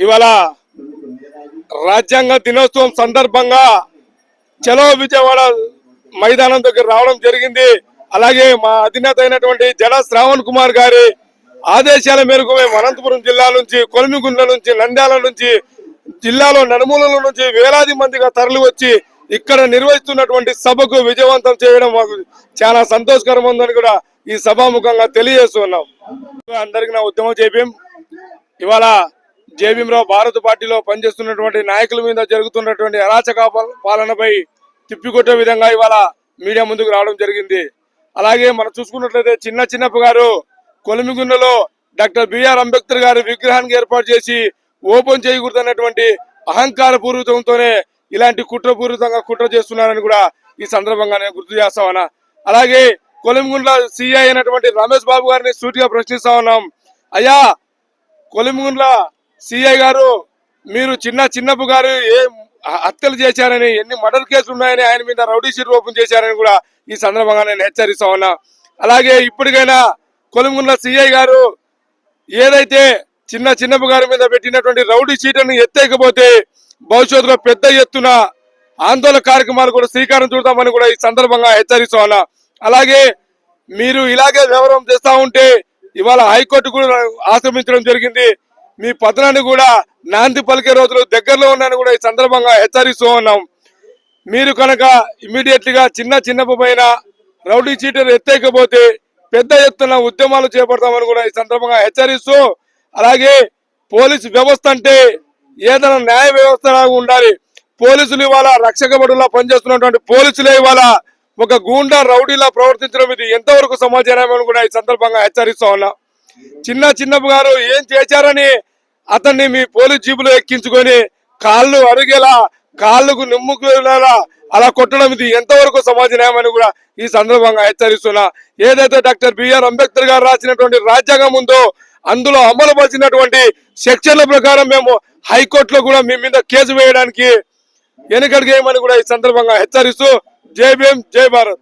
ఇవాళ రాజ్యాంగ దినోత్సవం సందర్భంగా చలో విజయవాడ మైదానం దగ్గర రావడం జరిగింది. అలాగే మా అధినేత అయినటువంటి జడ శ్రావణ్ కుమార్ గారి ఆదేశాల మేరకు మేము అనంతపురం జిల్లా నుంచి కొలిమిగుండ్ల నుంచి నంద్యాల నుంచి జిల్లాలో నలుమూలల నుంచి వేలాది మందిగా తరలి వచ్చి ఇక్కడ నిర్వహిస్తున్నటువంటి సభకు విజయవంతం చేయడం మాకు చాలా సంతోషకరం ఉందని కూడా ఈ సభాముఖంగా తెలియజేస్తున్నాం అందరికీ నా ఉద్యమం చేపం ఇవాళ జేబీఎంరావు భారత పార్టీలో పనిచేస్తున్నటువంటి నాయకుల మీద జరుగుతున్నటువంటి అరాచక పాలనపై తిప్పికొట్టే విధంగా ఇవాళ మీడియా ముందుకు రావడం జరిగింది. అలాగే మనం చూసుకున్నట్లయితే చిన్న చిన్నప్ప గారు కొలిమిగుండలో డాక్టర్ బిఆర్ అంబేద్కర్ గారి విగ్రహానికి ఏర్పాటు చేసి ఓపెన్ చేయకూడదన్నటువంటి అహంకార పూర్వకంతోనే ఇలాంటి కుట్రపూరితంగా కుట్ర చేస్తున్నారని కూడా ఈ సందర్భంగా నేను గుర్తు చేస్తామన్నా అలాగే కొలిమిగుండ్ల సిఐ అయినటువంటి రమేష్ బాబు గారిని సూటిగా ప్రశ్నిస్తా ఉన్నాం. అయ్యా కొలిమిగుండ్ల సిఐ గారు మీరు చిన్న చిన్నపు గారు ఏ హత్యలు చేశారని ఎన్ని మర్డర్ కేసులు ఉన్నాయని ఆయన మీద రౌడీ షీట్ ఓపెన్ చేశారని కూడా ఈ సందర్భంగా నేను హెచ్చరిస్తా ఉన్నా. అలాగే ఇప్పటికైనా కొలుమున్న సిఐ గారు ఏదైతే చిన్న చిన్నపు గారి మీద పెట్టినటువంటి రౌడీ షీట్ని ఎత్తేకపోతే భవిష్యత్తులో పెద్ద ఎత్తున ఆందోళన కార్యక్రమాలు కూడా శ్రీకారం చూడతామని కూడా ఈ సందర్భంగా హెచ్చరిస్తా ఉన్నా. అలాగే మీరు ఇలాగే వ్యవహారం చేస్తూ ఉంటే ఇవాళ హైకోర్టు కూడా ఆశ్రమించడం జరిగింది. మీ పతనాన్ని కూడా నాంది పలికే రోజులు దగ్గరలో ఉన్నాను కూడా ఈ సందర్భంగా హెచ్చరిస్తూ ఉన్నాం. మీరు కనుక ఇమీడియట్లీగా చిన్న చిన్నపు పైన రౌడీ చీటర్ ఎత్తేకపోతే పెద్ద ఎత్తున ఉద్యమాలు చేపడతామని కూడా ఈ సందర్భంగా హెచ్చరిస్తూ అలాగే పోలీసు వ్యవస్థ అంటే ఏదైనా న్యాయ వ్యవస్థ లాగా ఉండాలి. పోలీసులు ఇవాళ రక్షక బడులా పనిచేస్తున్నటువంటి పోలీసులే ఇవాళ ఒక గూండా రౌడీలా ప్రవర్తించడం ఇది ఎంతవరకు సమాచారం అని కూడా ఈ సందర్భంగా హెచ్చరిస్తా ఉన్నా. చిన్న చిన్నపు గారు ఏం చేశారని అతన్ని మీ పోలీస్ జీబులో ఎక్కించుకొని కాళ్ళు అరిగేలా కాళ్ళకు నిమ్ముకునేలా అలా కొట్టడం ఇది ఎంతవరకు సమాజ న్యాయమని కూడా ఈ సందర్భంగా హెచ్చరిస్తున్నా. ఏదైతే డాక్టర్ బిఆర్ అంబేద్కర్ గారు రాసినటువంటి రాజ్యాంగం ఉందో అందులో అమలు పరిచినటువంటి సెక్షన్ల ప్రకారం మేము హైకోర్టులో కూడా మీ మీద కేసు వేయడానికి వెనుకడిగేయమని కూడా ఈ సందర్భంగా హెచ్చరిస్తూ జై భీమ్ జై భారత్.